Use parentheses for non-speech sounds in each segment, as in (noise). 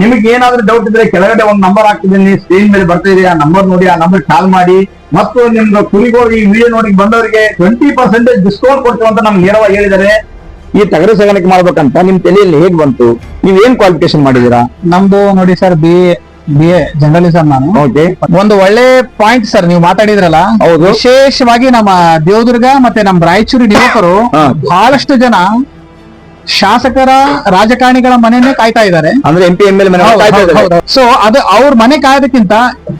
ನಿಮಗೆ ಏನಾದ್ರೂ ಡೌಟ್ ಇದ್ರೆ ಕೆಳಗಡೆ ಒಂದು ನಂಬರ್ ಹಾಕ್ತಿದ್ದೀನಿ ಸ್ಕ್ರೀನ್ ಮೇಲೆ ಬರ್ತಾ ಇದೆ ಆ ನಂಬರ್ ನೋಡಿ ಆ ನಂಬರ್ ಕಾಲ್ ಮಾಡಿ. ಮತ್ತು ನಿಮ್ದು ಕುರಿಗೋಗಿ ವಿಡಿಯೋ ನೋಡಿ ಬಂದವರಿಗೆ ಟ್ವೆಂಟಿ ಪರ್ಸೆಂಟೇಜ್ ಡಿಸ್ಕೌಂಟ್ ಕೊಡ್ತೀವಿ ಅಂತ ನಮ್ಗೆ ನೇರವಾಗಿ ಹೇಳಿದ್ದಾರೆ. ಈ ತಗರಿ ಸಾಗಾಣಿಕೆ ಮಾಡ್ಬೇಕಂತ ನಿಮ್ ತಲೆಯಲ್ಲಿ ಹೇಗ್ ಬಂತು? ನೀವ್ ಏನ್ ಕ್ವಾಲಿಫಿಕೇಶನ್ ಮಾಡಿದೀರಾ? ನಮ್ದು ನೋಡಿ sir B B A journalism ನಾನು. ಓಕೆ ಒಂದು ಒಳ್ಳೆ ಪಾಯಿಂಟ್ ಸರ್ ನೀವು ಮಾತಾಡಿದ್ರಲ್ಲ. ಹೌದು. ವಿಶೇಷವಾಗಿ ನಮ್ಮ ದೇವದುರ್ಗ ಮತ್ತೆ ನಮ್ಮ ರಾಯಚೂರು ಯುವಕರು. ಬಹಳಷ್ಟು ಜನ ಶಾಸಕರ ರಾಜಕಾರಣಿಗಳ ಮನೆಯನ್ನೇ ಕಾಯ್ತಾ ಇದ್ದಾರೆ. ಅಂದ್ರೆ ಎಂ ಪಿ ಎಂ ಎಲ್ ಮನೆ ಸೊ ಅದು ಅವ್ರ ಮನೆ ಕಾಯೋದಕ್ಕಿಂತ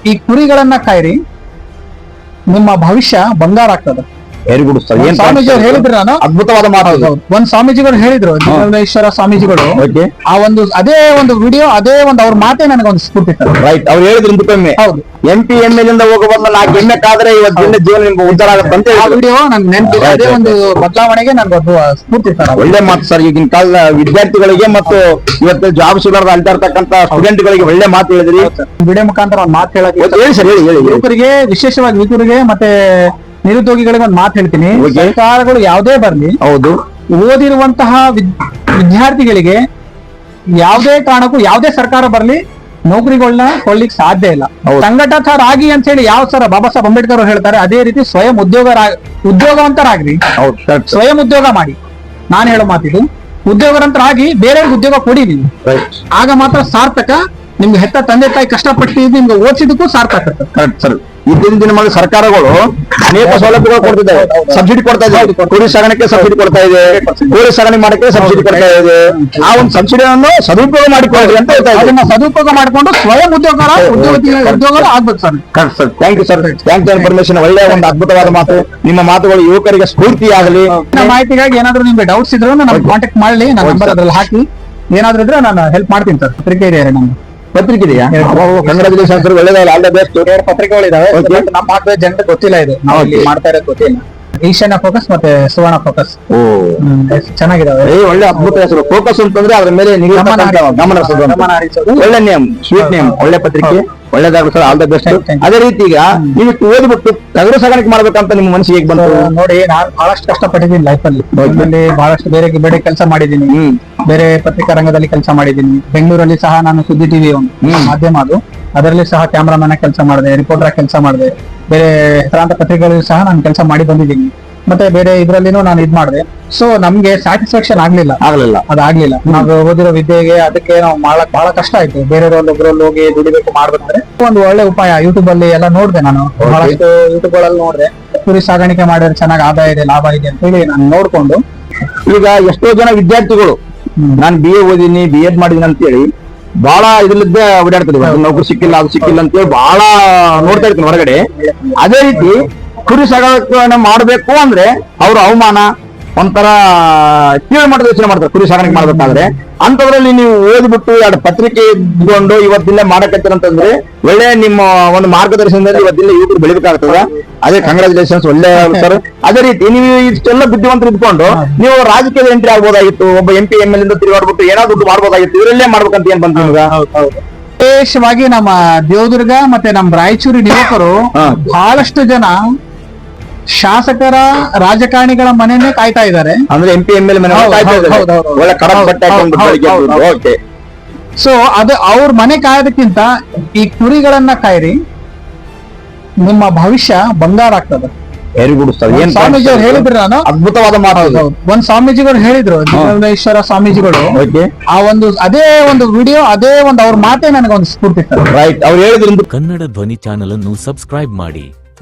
ಈ ಕುರಿಗಳನ್ನ ಕಾಯ್ರಿ ನಿಮ್ಮ ಭವಿಷ್ಯ ಬಂಗಾರ ಆಗ್ತದೆ. ವೆರಿ ಗುಡ್ ಸರ್ ಏನ್ ಸ್ವಾಮೀಜಿ ಅವ್ರು ಹೇಳಿದ್ರು ನಾನು. ಅದ್ಭುತವಾದ ಮಾತು. ಒಂದ್ ಸ್ವಾಮೀಜಿಗಳು ಹೇಳಿದ್ರು ಜೀವನೇಶ್ವರ ಸ್ವಾಮೀಜಿಗಳು. ಓಕೆ. ಆ ಒಂದು ಅದೇ ಒಂದು ವಿಡಿಯೋ ಅದೇ ಒಂದು ಅವ್ರ ಮಾತೆ ನನಗೆ ಒಂದು ಸ್ಫೂರ್ತಿ ರೈಟ್ ಅವ್ರು ಹೇಳಿದ್ರು ಇಂದಕ್ಕೊಮ್ಮೆ ಹೌದು. ಎಂ ಪಿ ಎಂ ಎಲ್ ಇಂದ ಹೋಗೋ ಬಂದ ನಾಲ್ಕು ಎಮ್ಮೆ ಕಾದ್ರೆ ಇವತ್ತಿನ ಜೀವನ ನಿಮ್ಗೆ ಉದ್ಧಾರ ಆಗುತ್ತೆ ಅಂತ ಆ ವಿಡಿಯೋ ನನ್ ನೆನಪಿದೆ. ಅದೇ ಒಂದು ಬದಲಾವಣೆಗೆ ನನ್ಗೆ ಒಂದು ಸ್ಫೂರ್ತಿ ತರ ಒಳ್ಳೆ ಮಾತು ಸರ್. ಈಗಿನ ಕಾಲದ ವಿದ್ಯಾರ್ಥಿಗಳಿಗೆ ಮತ್ತು ಇವತ್ತು ಜಾಬ್ ಸಿಗಲಾರ್ದ ಅಲ್ತಾ ಇರ್ತಕ್ಕಂತ ಸ್ಟೂಡೆಂಟ್ ಗಳಿಗೆ ಒಳ್ಳೆ ಮಾತು ಹೇಳಿದ್ರಿ. ವಿಡಿಯೋ ಮುಖಾಂತರ ಒಂದು ಮಾತು ಹೇಳಕ್ಕೆ ಹೇಳಿ ಸರ್ ಹೇಳಿ ಹೇಳಿ. ಯುವಕರಿಗೆ ವಿಶೇಷವಾಗಿ ಯುವಕರಿಗೆ ಮತ್ತೆ ನಿರುದ್ಯೋಗಿಗಳಿಗೆ ಒಂದು ಮಾತು ಹೇಳ್ತೀನಿ. ಸರ್ಕಾರಗಳು ಯಾವುದೇ ಬರ್ಲಿ ಹೌದು. ಓದಿರುವಂತಹ ವಿದ್ಯಾರ್ಥಿಗಳಿಗೆ ಯಾವುದೇ ಕಾರಣಕ್ಕೂ ಯಾವುದೇ ಸರ್ಕಾರ ಬರ್ಲಿ ನೌಕರಿಗಳನ್ನ ಕೊಡ್ಲಿಕ್ಕೆ ಸಾಧ್ಯ ಇಲ್ಲ. ಸಂಘಟಕರಾಗಿ ಅಂತ ಹೇಳಿ ಯಾವ ಸರ್ ಬಾಬಾ ಸಾಹೇಬ್ ಅಂಬೇಡ್ಕರ್ ಅವ್ರು ಹೇಳ್ತಾರೆ ಅದೇ ರೀತಿ ಸ್ವಯಂ ಉದ್ಯೋಗ ಉದ್ಯೋಗವಂತರಾಗ್ರಿ. ಸ್ವಯಂ ಉದ್ಯೋಗ ಮಾಡಿ. ನಾನು ಹೇಳೋ ಮಾತಿದು ಉದ್ಯೋಗರಂತರಾಗಿ ಬೇರೆಯವ್ರಿಗೆ ಉದ್ಯೋಗ ಕೊಡಿ ನೀವು ಆಗ ಮಾತ್ರ ಸಾರ್ಥಕ. ನಿಮ್ಗೆ ಹೆತ್ತ ತಂದೆ ತಾಯಿ ಕಷ್ಟಪಟ್ಟು ನಿಮ್ಗೆ ಓದಿಸಿದಕ್ಕೂ ಸಾರ್ಥಕ. ಸರ್ ಇದ್ದಿನ ದಿನಮಾನ ಸರ್ಕಾರಗಳು ಅನೇಕ ಸೌಲಭ್ಯಗಳು ಕೊಡ್ತಿದ್ದಾವೆ. ಸಬ್ಸಿಡಿ ಕೊಡ್ತಾ ಇದೆ ಕುರಿ ಸಾಗಾಣಿಕೆ ಸಬ್ಸಿಡಿ ಕೊಡ್ತಾ ಇದೆ. ಕೋಳಿ ಸಾಗಣೆ ಮಾಡಕ್ಕೆ ಸಬ್ಸಿಡಿ ಕೊಡ್ತಾ ಇದೆ. ಆ ಒಂದು ಸಬ್ಸಿಡಿಯನ್ನು ಸದುಪಯೋಗ ಮಾಡಿಕೊಳ್ಳಿ ಅಂತ ಹೇಳ್ತಾ ಇದೆ ಅದನ್ನ ಸದುಪಯೋಗ ಮಾಡಿಕೊಂಡು ಸ್ವಯಂ ಉದ್ಯೋಗ ಉದ್ಯೋಗ ಉದ್ಯೋಗ ಆಗ್ಬೇಕು sir. Correct sir thank you sir thank you ಒಳ್ಳೆಯ ಒಂದು ಅದ್ಭುತವಾದ ಮಾತು. ನಿಮ್ಮ ಮಾತುಗಳು ಯುವಕರಿಗೆ ಸ್ಫೂರ್ತಿ ಆಗಲಿ. ನಮ್ಮ ಮಾಹಿತಿಗಾಗಿ ಏನಾದ್ರು ನಿಮ್ಗೆ ಡೌಟ್ಸ್ ಇದ್ರು ನಮ್ಗೆ ಕಾಂಟ್ಯಾಕ್ಟ್ ಮಾಡಲಿ. ನನ್ನ ನಂಬರ್ ಅದ್ರಲ್ಲಿ ಹಾಕಿ. ಏನಾದ್ರು ಇದ್ರೆ ನಾನು ಹೆಲ್ಪ್ ಮಾಡ್ತೀನಿ ಸರ್ ಪತ್ರಿಕೆ ಇದೆ ನಮ್ದು ಪತ್ರಿಕೆ ಇದೆಯಾ? Congratulation sir all the best ಎರಡು ಪತ್ರಿಕೆಗಳಿದಾವೆ. ನಮ್ಮ ಭಾಗದ ಜನರಿಗೆ ಗೊತ್ತಿಲ್ಲ ಇದು. ನಾವು ಇಲ್ಲಿ ಮಾಡ್ತಾ ಇರೋದು ಗೊತ್ತಿಲ್ಲ. ಈಶಾನ್ಯ ಫೋಕಸ್ ಮತ್ತೆ ಸುವರ್ಣ ಫೋಕಸ್ ಓ. ಚೆನ್ನಾಗಿದಾವೆ. ಏ ಒಳ್ಳೆ ಅದ್ಭುತ ಹೆಸರು. ಫೋಕಸ್ ಅಂತಂದ್ರೆ ಅದ್ರ ಮೇಲೆ ಗಮನ ಒಳ್ಳೆ ನೇಮ್ ಸ್ವೀಟ್ ನೇಮ್ ಒಳ್ಳೆ ಪತ್ರಿಕೆ ಒಳ್ಳೆದಾಗಲಿ ಸರ್ ಆಲ್ ದ ಬೆಸ್ಟ್. ಅದೇ ರೀತಿ ಈಗ ನೀವು ಓದ್ಬಿಟ್ಟು ಟಗರು ಸಾಗಾಣಿಕೆ ಮಾಡ್ಬೇಕಂತ ನಿಮ್ಮ ಮನಸ್ಸಿಗೆ ಹೇಗೆ ಬಂತು? ನೋಡಿ ನಾನು ಬಹಳಷ್ಟು ಕಷ್ಟಪಟ್ಟಿದ್ದೀನಿ ಲೈಫ್ ಅಲ್ಲಿ. ಅಲ್ಲಿ ಬಹಳಷ್ಟು ಬೇರೆ ಬೇರೆ ಕೆಲಸ ಮಾಡಿದ್ದೀನಿ. ಬೇರೆ ಪತ್ರಿಕಾ ರಂಗದಲ್ಲಿ ಕೆಲಸ ಮಾಡಿದ್ದೀನಿ. ಬೆಂಗಳೂರಲ್ಲಿ ಸಹ ನಾನು ಸುದ್ದಿ ಟಿವಿ ಒಂದು ಮಾಧ್ಯಮ ಅದು. ಅದರಲ್ಲಿ ಸಹ ಕ್ಯಾಮ್ರಾಮನ್ ಕೆಲಸ ಮಾಡಿದೆ ರಿಪೋರ್ಟರ್ ಕೆಲಸ ಮಾಡಿದೆ. ಬೇರೆ ಹೆಸರಾಂತ ಪತ್ರಿಕೆಗಳಲ್ಲಿ ಸಹ ನಾನು ಕೆಲಸ ಮಾಡಿ ಬಂದಿದ್ದೀನಿ. ಮತ್ತೆ ಬೇರೆ ಇದ್ರಲ್ಲಿನೂ ನಾನು ಇದ್ ಮಾಡಿದೆ. ಸೊ ನಮ್ಗೆ ಸ್ಯಾಟಿಸ್ಫ್ಯಾಕ್ಷನ್ ಆಗ್ಲಿಲ್ಲ. ಆಗ್ಲಿಲ್ಲ. ಅದಾಗ್ಲಿಲ್ಲ. ನಾವು ಓದಿರೋ ವಿದ್ಯೆಗೆ ಅದಕ್ಕೆ ನಾವು ಮಾಡಕ್ ಬಹಳ ಕಷ್ಟ ಆಯ್ತು. ಬೇರೆ ಒಬ್ಬರಲ್ಲಿ ಹೋಗಿ ದುಡಿಬೇಕು ಮಾಡ್ಬೇಕಂದ್ರೆ ಒಂದು ಒಳ್ಳೆ ಉಪಾಯ ಯೂಟ್ಯೂಬ್ ಅಲ್ಲಿ ಎಲ್ಲ ನೋಡಿದೆ ನಾನು. ಬಹಳಷ್ಟು ಯೂಟ್ಯೂಬ್ಗಳಲ್ಲಿ ನೋಡಿದೆ. ಕುರಿ ಸಾಗಾಣಿಕೆ ಮಾಡಿದ್ರೆ ಚೆನ್ನಾಗಿ ಆದಾಯ ಇದೆ ಲಾಭ ಇದೆ ಅಂತ ಹೇಳಿ ನಾನು ನೋಡ್ಕೊಂಡು ಈಗ ಎಷ್ಟೋ ಜನ ವಿದ್ಯಾರ್ಥಿಗಳು. ನಾನು ಬಿ ಎ ಓದಿನಿ ಬಿ ಎಡ್ ಮಾಡಿದೀನಿ ಅಂತೇಳಿ ಬಹಳ ಇದ್ರಲ್ಲಿದ್ದೇ ಓಡಾಡ್ತದೆ ನೌಕರಿ ಸಿಕ್ಕಿಲ್ಲ ಅದು ಸಿಕ್ಕಿಲ್ಲ ಅಂತೇಳಿ ಬಹಳ ನೋಡ್ತಾ ಇರ್ತೀನಿ ಹೊರಗಡೆ. ಅದೇ ರೀತಿ ಕುರಿ ಸಾಗಾಣಿಕೆ ಮಾಡಬೇಕು ಅಂದ್ರೆ ಅವ್ರ ಅವಮಾನ ಒಂಥರ ಕೀಳು ಮಾಡಿದ ಯೋಚನೆ ಮಾಡ್ತಾರೆ ಕುರಿ ಸಾಗಾಣಿಕೆ ಮಾಡ್ಬೇಕಾದ್ರೆ. ಅಂತದ್ರಲ್ಲಿ ನೀವು ಓದ್ಬಿಟ್ಟು ಎರಡು ಪತ್ರಿಕೆ ಇದ್ಕೊಂಡು ಇವತ್ತಿಲ್ಲ ಮಾಡಕತ್ತೀರ ಅಂತಂದ್ರೆ ಒಳ್ಳೆ ನಿಮ್ಮ ಒಂದು ಮಾರ್ಗದರ್ಶನದಲ್ಲಿ ಇವತ್ತಿಲ್ಲ ಯೂಟ್ಯೂಬ್ ಬೆಳಿಬೇಕಾಗ್ತದ. ಅದೇ ಕಂಗ್ರಾಚುಲೇಷನ್ಸ್ ಒಳ್ಳೆ (laughs) ಸರ್ ಅದೇ ರೀತಿ ನೀವು ಇಷ್ಟೆಲ್ಲ ಬುದ್ಧಿವಂತರು ಇದ್ಕೊಂಡು ನೀವು ರಾಜಕೀಯದ ಎಂಟ್ರಿ ಆಗ್ಬೋದಾಗಿತ್ತು ಒಬ್ಬ ಎಂ ಪಿ ಎಂ ಎಲ್ ಇಂದ ತಿರುಗಾಡ್ಬಿಟ್ಟು ಏನಾದ್ರು ದುಡ್ಡು ಮಾಡ್ಬೋದಾಗಿತ್ತು ಇವರಲ್ಲೇ ಮಾಡ್ಬೇಕಂತ ಏನ್ ಬಂತು ವಿಶೇಷವಾಗಿ ನಮ್ಮ ದೇವದುರ್ಗ ಮತ್ತೆ ನಮ್ಮ ರಾಯಚೂರು ಯುವಕರು. ಬಹಳಷ್ಟು ಜನ ಶಾಸಕರ ರಾಜಕಾರಣಿಗಳ ಮನೆಯನ್ನೇ ಕಾಯ್ತಾ ಇದ್ದಾರೆ. ಅಂದ್ರೆ ಎಂಪಿ ಎಂ ಎಲ್ ಮನೆ ಸೊ ಅದು ಅವ್ರ ಮನೆ ಕಾಯೋದಕ್ಕಿಂತ ಈ ಕುರಿಗಳನ್ನ ಕಾಯ್ರಿ ನಿಮ್ಮ ಭವಿಷ್ಯ ಬಂಗಾರ ಆಗ್ತದೆ. ಸ್ವಾಮೀಜಿ ಅವ್ರು ಹೇಳಿದ್ರು ನಾನು? ಅದ್ಭುತವಾದ ಮಾತು. ಒಂದ್ ಸ್ವಾಮೀಜಿಗಳು ಹೇಳಿದ್ರು ಜೀವನೇಶ್ವರ ಸ್ವಾಮೀಜಿಗಳು. ಓಕೆ. ಆ ಒಂದು ಅದೇ ಒಂದು ವಿಡಿಯೋ ಅದೇ ಒಂದು ಅವ್ರ ಮಾತೇ ನನಗೆ ಒಂದು ಸ್ಫೂರ್ತಿ ರೈಟ್ ಅವ್ರು ಹೇಳಿದ್ರು ಕನ್ನಡ ಧ್ವನಿ ಚಾನಲ್ ಅನ್ನು ಸಬ್ಸ್ಕ್ರೈಬ್ ಮಾಡಿ.